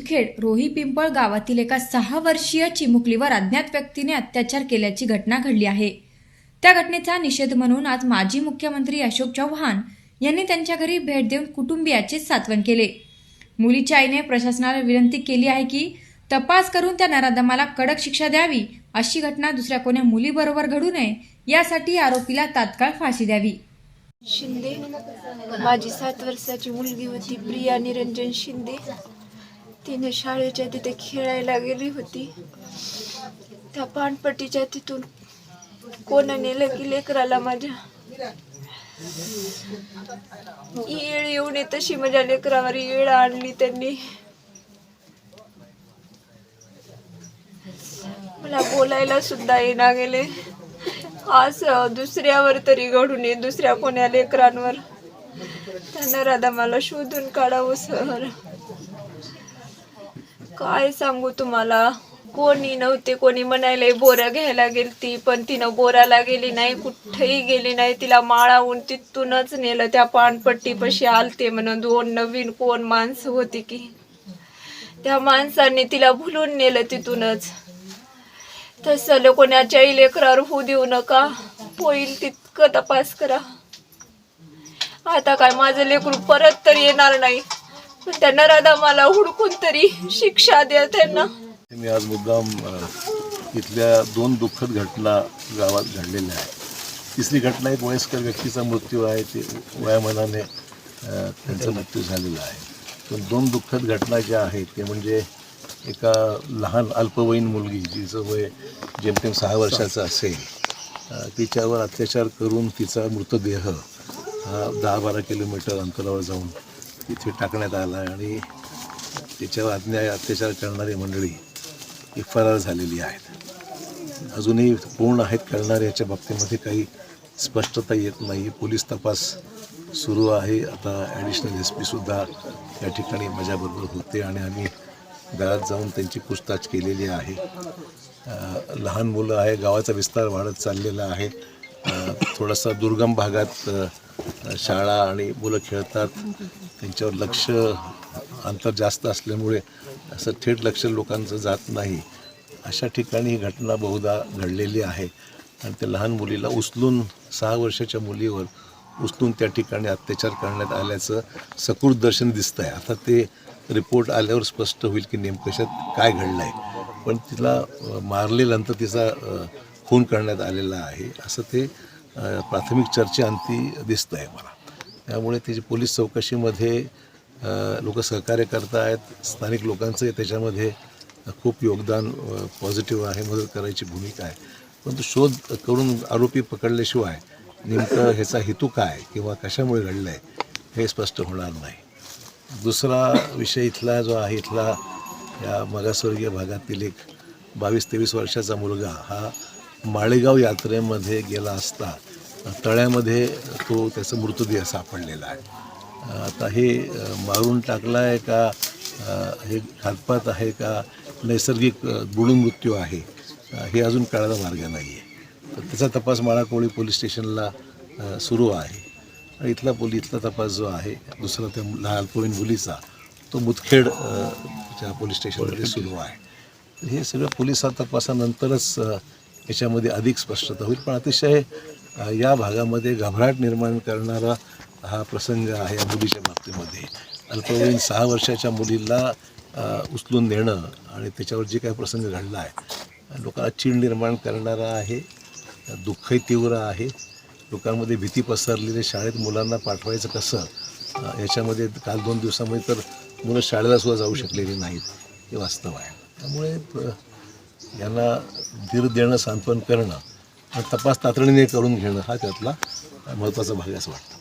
मुदखेड रोही पिंपळ गावातील एका सहा वर्षीय चिमुकलीवर अज्ञात व्यक्तीने अत्याचार केल्याची घटना घडली आहे. त्या घटनेचा निषेध म्हणून आज माजी मुख्यमंत्री अशोक चव्हाण यांनी त्यांच्या घरी भेट देऊन कुटुंबियाचे सात्वन केले. मुलीच्या आईने प्रशासनाला विनंती केली आहे की तपास करून त्या नराधमाला कडक शिक्षा द्यावी अशी घटना दुसऱ्या कोण्या मुलीबरोबर घडू नये यासाठी आरोपीला तात्काळ फाशी द्यावी. शिंदे माझी सात वर्षाची मुलगी होती प्रिया निरंजन शिंदे. तिने शाळेच्या तिथे खेळायला गेली होती. त्या पानपट्टीच्या तिथून कोण नेलं की लेकराला माझ्या येळ येऊन ये तशी माझ्या लेकरावर येळ आणली त्यांनी. मला बोलायला सुद्धा येणार गेले. आज दुसऱ्यावर तरी घडून ये दुसऱ्या कोण्या लेकरांवर. त्यांना राधा मला शोधून काढावं सर. काय सांगू तुम्हाला? कोणी नव्हते कोणी म्हणायला बोऱ्या घ्यायला गेलती पण तिनं बोराला गेली नाही कुठेही गेली नाही. तिला माळावून तिथूनच नेलं. त्या पानपट्टीपाशी आलते म्हणून दोन नवीन कोण माणसं होती की. त्या माणसाने तिला भुलून नेलं तिथूनच. तसं कोणाच्याही लेकरावर होऊ देऊ नका. होईल तितकं तपास करा. आता काय माझं लेकरू परत तरी येणार नाही. त्यांना राधा मला हुडकून तरी शिक्षा द्या त्यांना. मी आज मुद्दाम इथल्या दोन दुःखद घटना गावात घडलेल्या आहेत. तिसरी घटना एक वयस्कर व्यक्तीचा मृत्यू आहे. ते वयामानाने त्यांचा मृत्यू झालेला आहे. पण दोन दुःखद घटना ज्या आहेत ते म्हणजे एका लहान अल्पवयीन मुलगी जिचं वय जेमतेम सहा वर्षाचं असेल तिच्यावर अत्याचार करून तिचा मृतदेह हा दहा बारा किलोमीटर अंतरावर जाऊन तिथे टाकण्यात आला आणि त्याच्यावर अन्याय अत्याचार करणारी मंडळी ही फरार झालेली आहेत. अजूनही पूर्ण आहेत करणारे याच्या बाबतीमध्ये काही स्पष्टता येत नाही. पोलीस तपास सुरू आहे. आता ॲडिशनल एस पीसुद्धा या ठिकाणी माझ्याबरोबर होते आणि आम्ही घरात जाऊन त्यांची पूछताछ केलेली आहे. लहान मुलं आहे. गावाचा विस्तार वाढत चाललेला आहे. थोडासा दुर्गम भागात शाळा आणि मुलं खेळतात. त्यांच्यावर लक्ष अंतर जास्त असल्यामुळे असं थेट लक्ष लोकांचं जात नाही. अशा ठिकाणी ही घटना बहुधा घडलेली आहे. आणि त्या लहान मुलीला उचलून सहा वर्षाच्या मुलीवर उचलून त्या ठिकाणी अत्याचार करण्यात आल्याचं सकृत दर्शन दिसतं आहे आता ते रिपोर्ट आल्यावर स्पष्ट होईल की नेमकं कशात काय घडलं आहे पण तिला मारलेल्यानंतर तिचा खून करण्यात आलेला आहे. असं ते प्राथमिक चर्चेअंती दिसतं आहे मला. त्यामुळे त्याची पोलीस चौकशीमध्ये लोक सहकार्य करत आहेत स्थानिक लोकांचं त्याच्यामध्ये खूप योगदान पॉझिटिव्ह आहे मदत करायची भूमिका आहे. परंतु शोध करून आरोपी पकडल्याशिवाय नेमकं ह्याचा हेतू काय किंवा कशामुळे घडलं आहे हे स्पष्ट होणार नाही. दुसरा विषय इथला जो आहे इथला या मागासवर्गीय भागातील एक बावीस तेवीस वर्षाचा मुलगा हा माळेगाव यात्रेमध्ये गेला असता. तळ्यामध्ये तो त्याचा मृतदेह सापडलेला आहे. आता हे मारून टाकला आहे का हे घातपात आहे का नैसर्गिक बुडून मृत्यू आहे हे अजून कळायला मार्ग नाही आहे तर त्याचा तपास माळाकोळी पोलीस स्टेशनला सुरू आहे. इथला पोली इथला तपास जो आहे दुसरा त्या लहान मुलीचा तो मुदखेड च्या पोलीस स्टेशनमध्ये सुरू आहे. हे सगळं पोलिसात तपासानंतरच याच्यामध्ये अधिक स्पष्टता होईल. पण अतिशय या भागामध्ये घबराट निर्माण करणारा हा प्रसंग आहे या मुलीच्या बाबतीमध्ये. अल्पवयीन सहा वर्षाच्या मुलीला उचलून नेणं आणि त्याच्यावर जे काही प्रसंग घडला आहे लोकांना चीड निर्माण करणारा आहे दुःखही तीव्र आहे. लोकांमध्ये भीती पसरलेली शाळेत मुलांना पाठवायचं कसं? याच्यामध्ये काल दोन दिवसामध्ये तर मुलं शाळेला सुद्धा जाऊ शकलेली नाहीत हे वास्तव आहे. त्यामुळे यांना धीर देणं सांत्वन करणं तपास तातडीने करून घेणं हा त्यातला महत्त्वाचा भाग असं वाटतं.